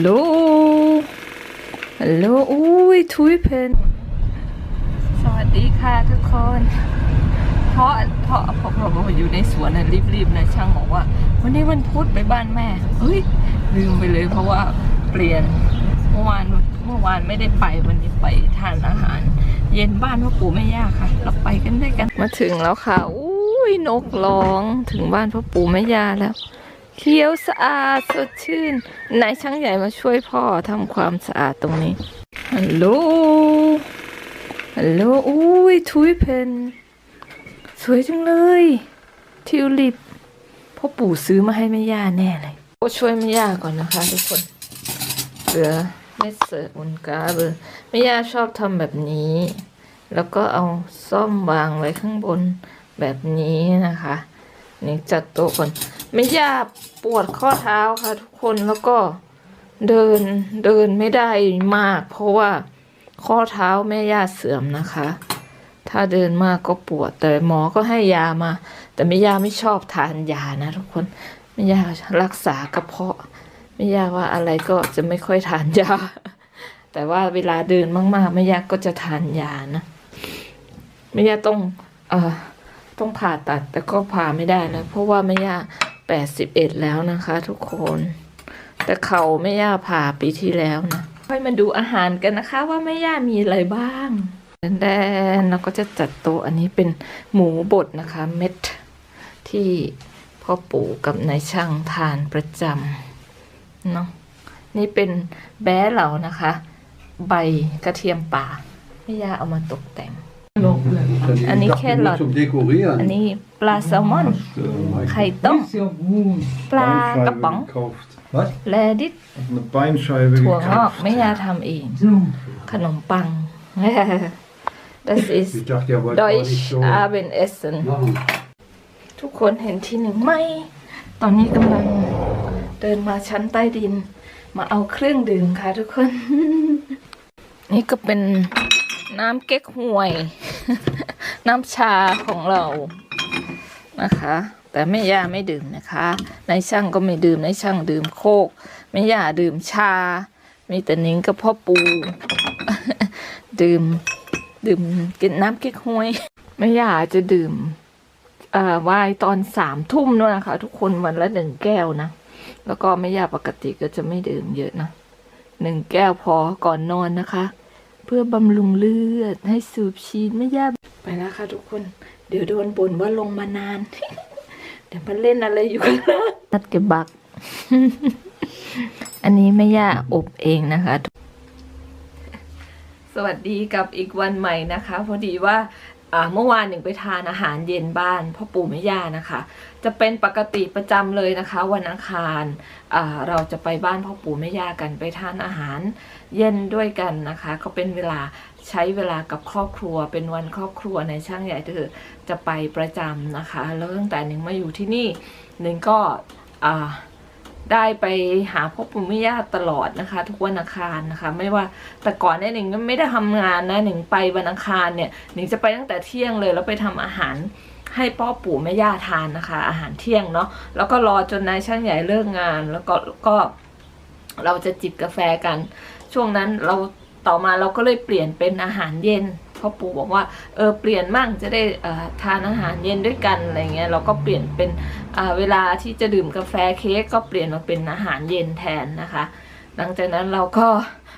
ลโหลฮัลโหลอุ้ยทุยเพนสวัสดีค่ะทุกคน เพราะเพราะเพราะเพราะว่าอยู่ในสวนน่ะรีบๆนะช่างบอกว่า วันนี้วันพุธไปบ้านแม่ เฮ้ย ลืมไปเลยเพราะว่าเปลี่ยนเมื่อวานเมื่อวานไม่ได้ไปวันนี้ไปทานอาหาร เย็นบ้านพ่อปู่แม่ย่าค่ะ เราไปกันด้วยกัน มาถึงแล้วค่ะอุ้ยนกร้องถึงบ้านพ่อปู่แม่ย่าแล้ว เขียวสะอาดสดชื่นนายช่างใหญ่มาช่วยพ่อทำความสะอาดตรงนี้ฮัลโหลฮัลโหลอุ้ยทุยเพนสวยจังเลย ทิวลิปพ่อปู่ซื้อมาให้แม่ย่าแน่เลยก็ช่วยแม่ย่าก่อนนะคะทุกคนเหลือเม็ดเสือบนกาเบอร์แม่ย่าชอบทำแบบนี้ แล้วก็เอาซ่อมวางไว้ข้างบนแบบนี้นะคะ นี่จัดโต๊ะก่อนแม่ย่าปวดข้อเท้าค่ะทุกคนแล้วก็เดินเดินไม่ได้มาก เพราะว่าข้อเท้าแม่ย่าเสื่อมนะคะ ถ้าเดินมากก็ปวด แต่หมอก็ให้ยามา แต่แม่ย่าไม่ชอบทานยานะทุกคนแม่ย่ารักษากระเพาะแม่ย่าว่าอะไรก็จะไม่ค่อยทานยา แต่ว่าเวลาเดินมากๆแม่ย่าก็จะทานยานะแม่ย่าต้องเอ่อ ต้องผ่าตัดแต่ก็ผ่าไม่ได้นะ เพราะว่าแม่ย่าแปดสิบเอ็ดแล้วนะคะ ทุกคน แต่เขาแม่ย่าผ่าปีที่แล้วนะค่อยมาดูอาหารกันนะคะ ว่าแม่ย่ามีอะไรบ้างแดนๆเราก็จะจัดโต๊ะอันนี้เป็นหมูบดนะคะ เม็ดที่พ่อปู่กับนายช่างทานประจำเนาะนี่เป็นแบ้เหลานะคะ ใบกระเทียมป่าไม่ยาเอามาตกแต่ง En die ik dacht keller. niet om decoreren. อันนี้ปลาแซลมอน ไข่ต้ม ปลากระป๋อง gekauft. แลดิส Een pijnscheibe ถั่วงอก gekauft. ไม่ยาทำเอง ขนมปัง Das ist Ik dacht, ja, wat kan ik Deutsch zo Abendessen machen? ทุกคนเห็นที่หนึ่งไหม ตอนนี้กำลังเดินมาชั้นใต้ดิน มาเอาเครื่องดื่มค่ะทุกคน นี่ก็เป็นน้ำเก๊กฮวย น้ำชาของเรานะคะ แต่แม่ย่าไม่ดื่มนะคะนายช่างก็ไม่ดื่มนายช่างดื่มโคกแม่ย่าดื่มชา มีแต่นิ้งกับพ่อปู ดื่ม ดื่มกินน้ำเก๊กฮวยแม่ย่าจะดื่มเอ่อวายตอนสามทุ่มนู่นนะคะ ทุกคนวันละหนึ่งแก้วนะ แล้วก็ไม่ยาปกติก็จะไม่ดื่มเยอะนะหนึ่งแก้วพอก่อนนอนนะคะ พื่อบำรุงเลือด ให้สูบฉีดไม่ยาไปแล้วค่ะทุกคน เดี๋ยวโดนบ่นว่าลงมานาน เดี๋ยวมาเล่นอะไรอยู่กันนะนัดเก็บบัก อันนี้ไม่ย่าอบเองนะคะ สวัสดีกับอีกวันใหม่นะคะ พอดีว่าอ่า เมื่อวานหนึ่งไปทานอาหารเย็นบ้านพ่อปู่แม่ย่านะคะ จะเป็นปกติประจำเลยนะคะ วันอังคารอ่าเราจะไปบ้านพ่อปู่แม่ย่ากันไปทานอาหารเย็นด้วยกันนะคะ ก็เป็นเวลาใช้เวลากับครอบครัวเป็นวันครอบครัวในช่างใหญ่เธอจะไปประจำนะคะ แล้วตั้งแต่หนึ่งมาอยู่ที่นี่หนึ่งก็อ่า ได้ไปหาพ่อปู่แม่ย่าตลอดนะคะ ทุกวันอังคารนะคะ ไม่ว่าแต่ก่อนเนี่ยหนิงก็ไม่ได้ทำงานนะหนิงไปวันอังคารเนี่ยหนิงจะไปตั้งแต่เที่ยงเลย แล้วไปทำอาหารให้พ่อปู่แม่ย่าทานนะคะ อาหารเที่ยงเนาะแล้วก็รอจนนายช่างใหญ่เลิกงาน แล้วก็ก็เราจะจิบกาแฟกัน ช่วงนั้นเราต่อมาเราก็เลยเปลี่ยนเป็นอาหารเย็น พ่อปู่บอกว่าเออเปลี่ยนมั่งจะได้เอ่อทานอาหารเย็นด้วยกันอะไรเงี้ยเราก็เปลี่ยนเป็นอ่าเวลาที่จะดื่มกาแฟเค้กก็เปลี่ยนมาเป็นอาหารเย็นแทนนะคะ หลังจากนั้นเราก็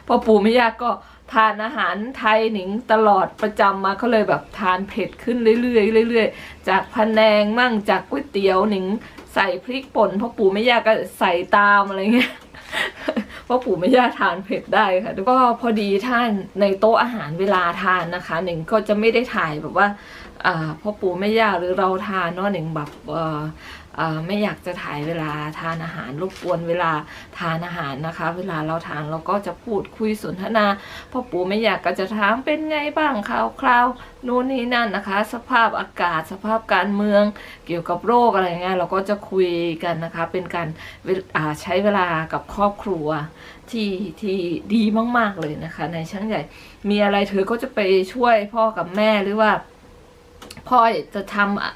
พ่อปู่แม่ยากก็ทานอาหารไทยหนิงตลอดประจำมาก็เลยแบบทานเผ็ดขึ้นเรื่อยๆเรื่อยๆ จากพะแนงมั่งจากก๋วยเตี๋ยวหนิงใส่พริกป่นพ่อปู่แม่ย่าก็ใส่ตามอะไรเงี้ย พ่อปู่ไม่ย่าทานเผ็ดได้ค่ะแล้วก็พอดีท่านในโต๊ะอาหารเวลาทานนะคะ หนึ่งก็จะไม่ได้ถ่ายแบบว่าอ่าพ่อปู่แม่ย่าหรือเราทานเนาะหนึ่งแบบเอ่อ ไม่อยากจะถ่ายเวลาทานอาหารรบกวนเวลาทานอาหารนะคะ เวลาเราทานเราก็จะพูดคุยสนทนาพ่อปู่แม่อยากก็จะถามเป็นไงบ้างข่าวคราวนู่นนี่นั่นนะคะ สภาพอากาศสภาพการเมืองเกี่ยวกับโรคอะไรเงี้ยเราก็จะคุยกันนะคะ เป็นการใช้เวลากับครอบครัวที่ที่ดีมาก ๆ เลยนะคะ ในช่างใหญ่ มีอะไรเธอก็จะไปช่วยพ่อกับแม่หรือว่าพ่อจะทำอะ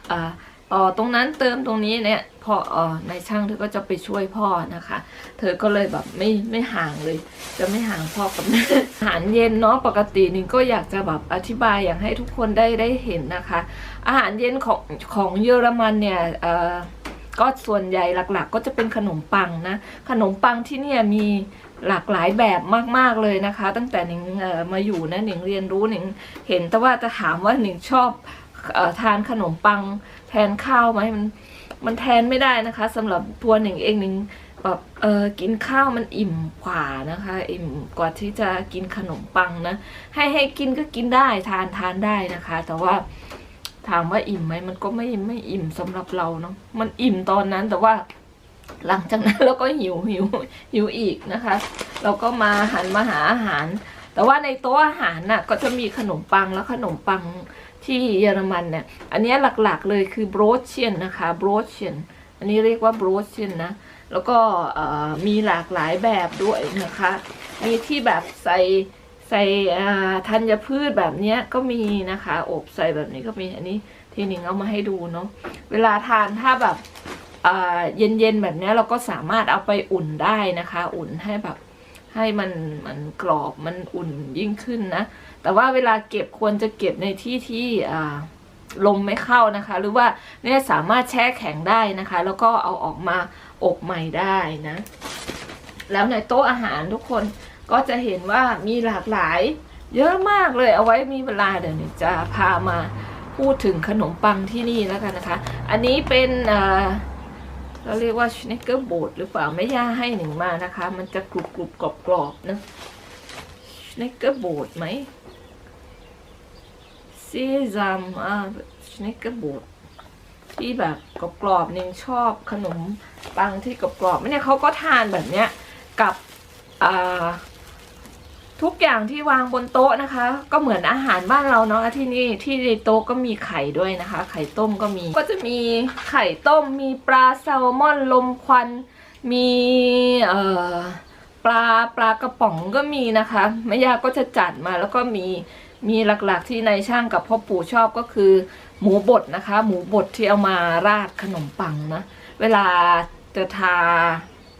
ออตรงนั้นเติมตรงนี้เนี่ยพ่อเออนายช่างเธอก็จะไปช่วยพ่อนะคะ เธอก็เลยแบบไม่ไม่ห่างเลย จะไม่ห่างพ่อกับแม่อาหารเย็นเนาะปกตินิงก็อยากจะแบบอธิบายอย่ากให้ทุกคนได้ได้เห็นนะคะ อาหารเย็นของของเยอรมันเนี่ยเอ่อก็ส่วนใหญ่หลักๆ ก็จะเป็นขนมปังนะ ขนมปังที่เนี่ยมีหลากหลายแบบมากๆเลยนะคะ ตั้งแต่หนิงมาอยู่นะหนิงเรียนรู้หนิงเห็นแต่ว่าจะถามว่าหนิงชอบ ทานขนมปังแทนข้าวไหมมันมันแทนไม่ได้นะคะสำหรับตัวหนิงเองหนิงแบบเออกินข้าวมันอิ่มกว่านะคะ อิ่มกว่าที่จะกินขนมปังนะ ให้ให้กินก็กินได้ทานทานได้นะคะ แต่ว่าถามว่าอิ่มไหมมันก็ไม่ไม่อิ่มสำหรับเราเนาะมันอิ่มตอนนั้นแต่ว่าหลังจากนั้นเราก็หิวหิวหิวอีกนะคะ เราก็มาหันมาหาอาหาร แต่ว่าในโต๊ะอาหารน่ะก็จะมีขนมปังแล้วขนมปัง ที่เยอรมันเนี่ย อันนี้หลักๆเลยคือโบรเชียนนะคะโบรเชียนอันนี้เรียกว่าโบรเชียนนะ แล้วก็มีหลากหลายแบบด้วยนะคะ มีที่แบบใส่ใส่ธัญพืชแบบเนี้ยก็มีนะคะ อบใส่แบบนี้ก็มีอันนี้ทีหนิงเอามาให้ดูเนาะเวลาทานถ้าแบบเย็นๆแบบเนี้ยเราก็สามารถเอาไปอุ่นได้นะคะ อุ่นให้แบบให้มันมันกรอบมันอุ่นยิ่งขึ้นนะ แต่ว่าเวลาเก็บควรจะเก็บในที่ที่ลมไม่เข้านะคะ หรือว่าเนี่ยสามารถแช่แข็งได้นะคะ แล้วก็เอาออกมาอบใหม่ได้นะ แล้วในโต๊ะอาหารทุกคนก็จะเห็นว่ามีหลากหลาย เยอะมากเลยเอาไว้มีเวลาเดี๋ยวจะพามาพูดถึงขนมปังที่นี่แล้วกันนะคะ อันนี้เป็นเราเรียกว่าชเนกเกอร์โบดหรือเปล่าไม่ย่าให้หนึ่งมานะคะ มันจะกรุบกรุบกรอบกรอบๆนะชเนกเกอร์โบดไหม ซีซัมอ่าชนกเกอร์โบดที่แบบกรอบๆนี่ยชอบขนมปังที่กรอบๆเนี่ยเขาก็ทานแบบเนี้ยกับทุกอย่างที่วางบนโต๊ะนะคะ ก็เหมือนอาหารบ้านเราเนาะที่นี่ที่ในโต๊ะก็มีไข่ด้วยนะคะ ไข่ต้มก็มี ก็จะมีไข่ต้ม มีปลาแซลมอนลมควัน มีเอ่อปลาปลากระป๋องก็มีนะคะแม่ยาก็จะจัดมาแล้วก็มี มีหลักๆที่นายช่างกับพ่อปู่ชอบก็คือ หมูบดนะคะ หมูบดที่เอามาราดขนมปังนะ เวลาจะทา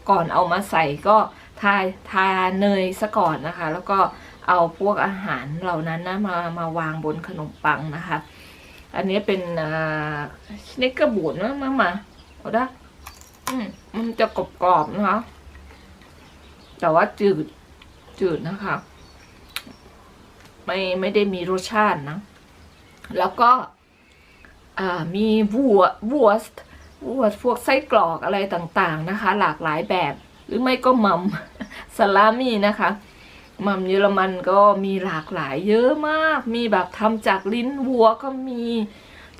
ก่อนเอามาใส่ก็ทาทาเนยซะก่อนนะคะ แล้วก็เอาพวกอาหารเหล่านั้นนะมามาวางบนขนมปังนะคะ อันนี้เป็นสเนกเกอร์บูดนะมามาเอาได้อืมมันจะกรอบๆนะคะ แต่ว่าจืดจืดนะคะ ไม่ไม่ได้มีรสชาตินะ แล้วก็มีวัววัววัวพวกไส้กรอกอะไรต่างๆนะคะ หลากหลายแบบ หรือไม่ก็มัมสลามี่นะคะมัมเยอรมันก็มีหลากหลายเยอะมาก มีแบบทำจากลิ้นวัวก็มี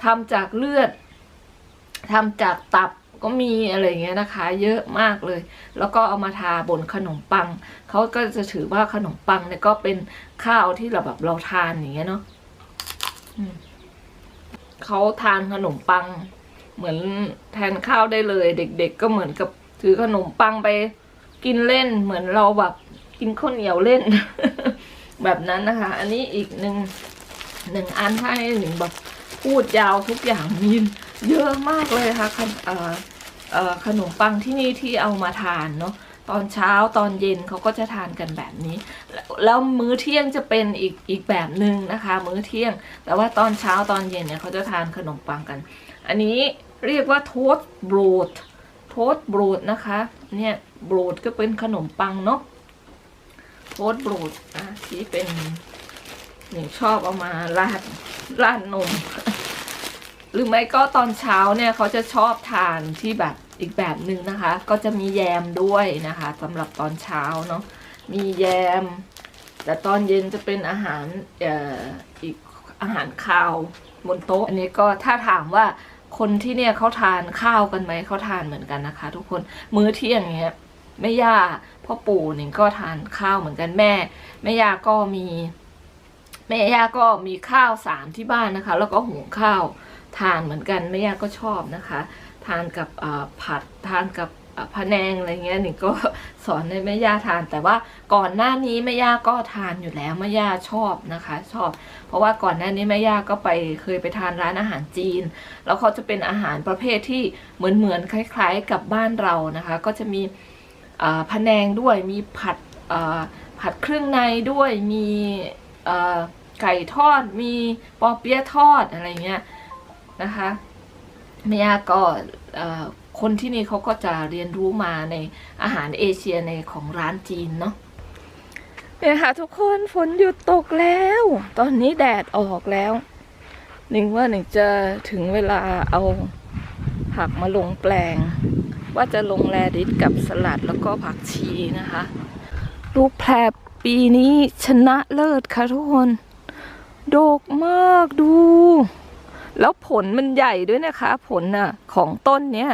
ทำจากเลือดทำจากตับ ก็มีอะไรเงี้ยนะคะ เยอะมากเลย แล้วก็เอามาทาบนขนมปัง เขาก็จะถือว่าขนมปังเนี่ยก็เป็นข้าวที่เราแบบเราทานอย่างเงี้ยเนาะเขาทานขนมปัง เหมือนแทนข้าวได้เลย เด็ก ๆ ก็เหมือนกับถือขนมปังไป กินเล่นเหมือนเราแบบกินข้าวเหนียวเล่น แบบนั้นนะคะ อันนี้อีกหนึ่งหนึ่งอันให้หนึ่งแบบพูดยาวทุกอย่างมีเยอะมากเลยค่ะขนเอ่อเอ่อ ขนมปังที่นี่ที่เอามาทานเนาะตอนเช้าตอนเย็นเขาก็จะทานกันแบบนี้ แล้วมื้อเที่ยงจะเป็นอีกอีกแบบหนึ่งนะคะ มื้อเที่ยง แต่ว่าตอนเช้าตอนเย็นเนี่ยเขาจะทานขนมปังกัน อันนี้เรียกว่าโทสต์บรูดโทสต์บรูดนะคะเนี่ยบรูดก็เป็นขนมปังเนาะโทสต์บรูดอะที่เป็นหนึ่งชอบเอามาราดราดนม หรือไม่ก็ตอนเช้าเนี่ยเขาจะชอบทานที่แบบอีกแบบหนึ่งนะคะ ก็จะมีแยมด้วยนะคะสำหรับตอนเช้าเนาะมีแยม แต่ตอนเย็นจะเป็นอาหารเอ่ออีกอาหารคาวบนโต๊ะ อันนี้ก็ถ้าถามว่าคนที่เนี่ยเขาทานข้าวกันไหมเขาทานเหมือนกันนะคะ ทุกคนมื้อเที่ยงเนี้ยแม่ย่าพ่อปู่นิงก็ทานข้าวเหมือนกันแม่แม่ย่าก็มีแม่ย่าก็มีข้าวสามที่บ้านนะคะ แล้วก็หุงข้าว ทานเหมือนกันแม่ย่าก็ชอบนะคะ ทานกับผัดทานกับอะพะแนงอะไรเงี้ยหนิงก็สอนให้แม่ย่าทาน แต่ว่าก่อนหน้านี้แม่ย่าก็ทานอยู่แล้วแม่ย่าชอบนะคะ ชอบ เพราะว่าก่อนหน้านี้แม่ย่าก็ไปเคยไปทานร้านอาหารจีน แล้วเขาจะเป็นอาหารประเภทที่เหมือนเหมือนๆคล้าย ๆ กับบ้านเรานะคะ ก็จะมีอ่าพะแนงด้วยมีผัดผัดเครื่องในด้วยมีไก่ทอด มีปอเปี๊ยะทอดอะไรเงี้ย นะคะแม่ย่าก็คนที่นี่เขาก็จะเรียนรู้มาในอาหารเอเชียในของร้านจีนเนาะเนี่ยค่ะทุกคนฝนหยุดตกแล้ว ตอนนี้แดดออกแล้วหนิงว่าหนิงจะถึงเวลาเอาผักมาลงแปลง ว่าจะลงแรดิสกับสลัดแล้วก็ผักชีนะคะลูกแพรปีนี้ชนะเลิศค่ะทุกคน โดกมากดู แล้วผลมันใหญ่ด้วยนะคะ ผลน่ะของต้นเนี้ย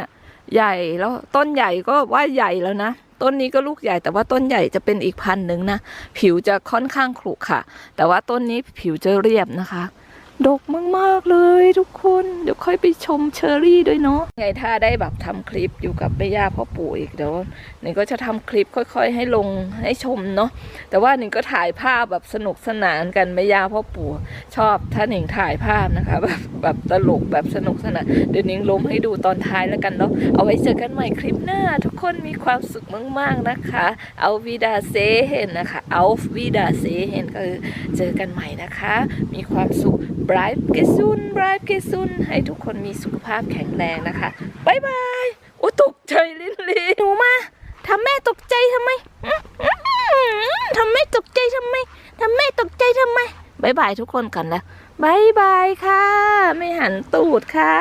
ใหญ่แล้วต้นใหญ่ก็ว่าใหญ่แล้วนะ ต้นนี้ก็ลูกใหญ่แต่ว่าต้นใหญ่จะเป็นอีกพันธุ์หนึ่งนะ ผิวจะค่อนข้างขรุขระแต่ว่าต้นนี้ผิวจะเรียบนะคะ ดกมากๆเลยทุกคน เดี๋ยวค่อยไปชมเชอรี่ด้วยเนาะไงถ้าได้แบบทำคลิปอยู่กับแม่ย่าพ่อปู่อีกเดี๋ยวหนิงก็จะทำคลิปค่อย ๆ ให้ลงให้ชมเนาะแต่ว่าหนิงก็ถ่ายภาพแบบสนุกสนานกันแม่ย่าพ่อปู่ชอบถ้าหนิงถ่ายภาพนะคะแบบแบบตลกแบบสนุกสนานเดี๋ยวหนิงลงให้ดูตอนท้ายแล้วกันเนาะเอาไว้เจอกันใหม่คลิปหน้า ทุกคนมีความสุขมาก ๆนะคะ เอาวีดาเซเฮนนะคะเอาวีดาเซเฮนก็คือเจอกันใหม่นะคะ มีความสุขบรายเกซุนบรายเกซุนให้ทุกคนมีสุขภาพแข็งแรงนะคะบายบายโอ้ตกใจลินลีหนูมาทำแม่ตกใจทำไมทำแม่ตกใจทำไมทำแม่ตกใจทำไมบายบายทุกคนก่อนแล้วบายบายค่ะ ไม่หันตูดค่ะ